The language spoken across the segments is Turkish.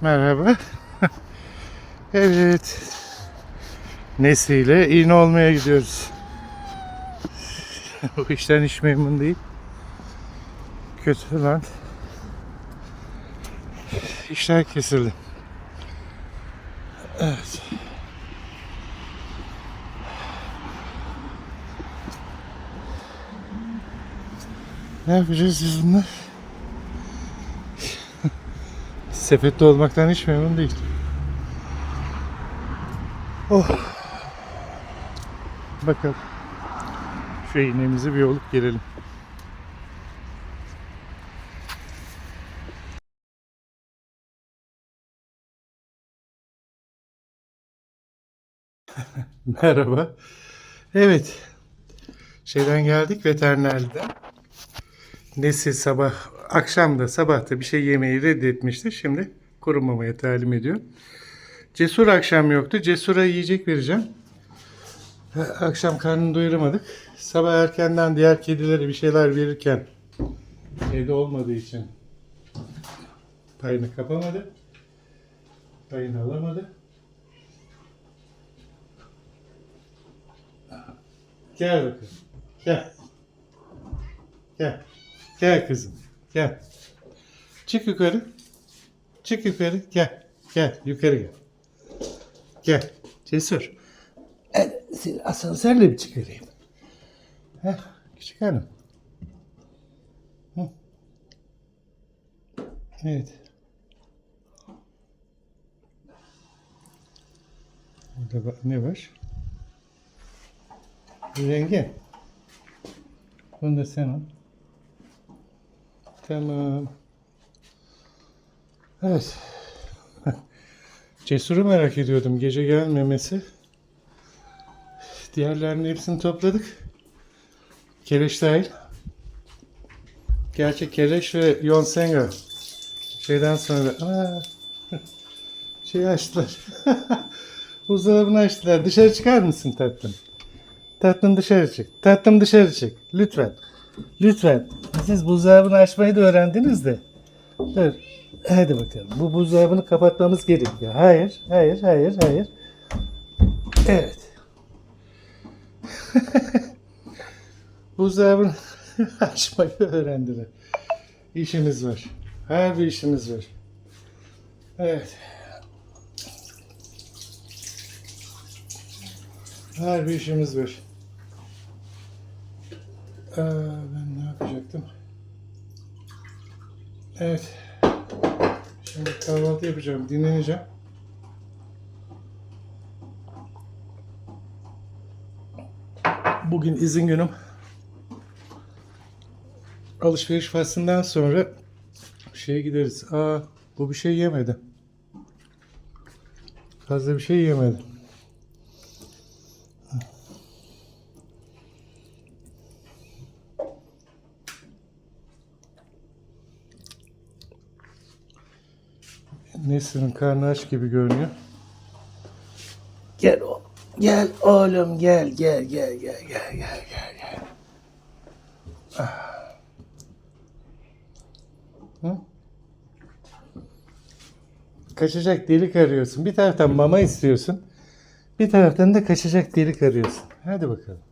Merhaba. evet. Nesiyle iğne olmaya gidiyoruz. Bu işten hiç memnun değil. Kötü lan. İşler kesildi. Evet. Ne yapacağız biz bunlar? Sepette olmaktan hiç memnun değil. Oh. Bakalım. Şu iğnemizi bir olup gelelim. Merhaba. Evet. Şeyden geldik veterinerde. Nesi sabah, akşam da sabah da bir şey yemeyi reddetmişti. Şimdi kurumamaya talim ediyor. Cesur akşam yoktu. Cesur'a yiyecek vereceğim. Akşam karnını doyuramadık. Sabah erkenden diğer kedilere bir şeyler verirken evde olmadığı için payını kapamadı. Payını alamadı. Gel bakalım. Gel. Gel. Gel kızım. Gel. Çık yukarı. Çık yukarı. Gel. Gel. Yukarı gel. Gel. Cesur. El, asansörle mi çıkarayım? Heh, küçük hanım. Evet. Burada ne var? Rengi. Bunu da sen al. Tamam. Evet. Cesur'u merak ediyordum. Gece gelmemesi. Diğerlerinin hepsini topladık. Keleş dahil. Gerçi Keleş ve Yonsenga şeyden sonra aa, şey açtılar. Buzdolabını açtılar. Dışarı çıkar mısın tatlım? Tatlım dışarı çık. Tatlım dışarı çık. Lütfen. Lütfen. Siz buzdolabını açmayı da öğrendiniz de. Dur. Hadi bakalım. Bu buzdolabını kapatmamız gerekiyor. Hayır, hayır, hayır, hayır. Evet. buzdolabını açmayı öğrendiler. İşimiz var. Her bir işimiz var. Evet. Her bir işimiz var. Ee, ben ne yapacaktım? Evet. Şimdi kahvaltı yapacağım. Dinleneceğim. Bugün izin günüm. Alışveriş faslından sonra şeye gideriz. Aa, bu bir şey yemedi. Fazla bir şey yemedi. Nesrin'in karnı aç gibi görünüyor. Gel o. Gel oğlum gel gel gel gel gel gel gel gel. Ah. Hı? Kaçacak delik arıyorsun. Bir taraftan mama istiyorsun. Bir taraftan da kaçacak delik arıyorsun. Hadi bakalım.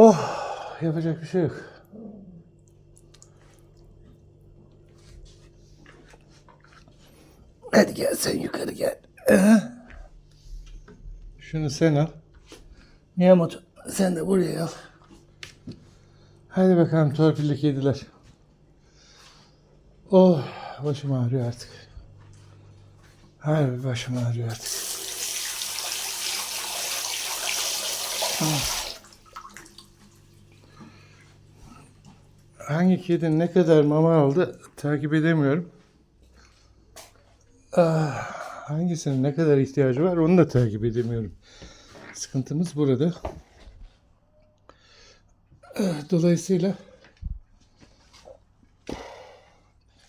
Oh, yapacak bir şey yok. Hadi gel sen yukarı gel. Şunu sen al. Miyamut sen de buraya al. Hadi bakalım torpilli kediler. Oh başım ağrıyor artık. Harbi başım ağrıyor artık. Hangi kedi ne kadar mama aldı takip edemiyorum. Ah, hangisinin ne kadar ihtiyacı var onu da takip edemiyorum. Sıkıntımız burada. Ah, Dolayısıyla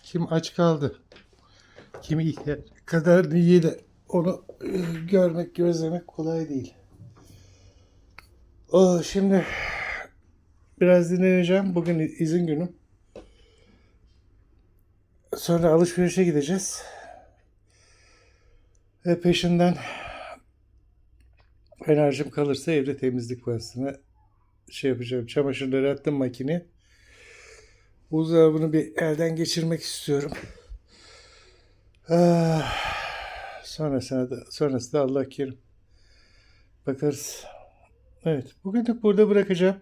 kim aç kaldı, kimi kadar de onu e, görmek, gözlemek kolay değil. Oh, şimdi biraz dinleneceğim. Bugün izin günüm. Sonra alışverişe gideceğiz. Ve peşinden enerjim kalırsa evde temizlik vasfına şey yapacağım. Çamaşırları attım makineye. Buzdolabını bir elden geçirmek istiyorum. Ah, sonrasında da, sonrası Allah kerim. Bakarız. Evet. Bugünlük burada bırakacağım.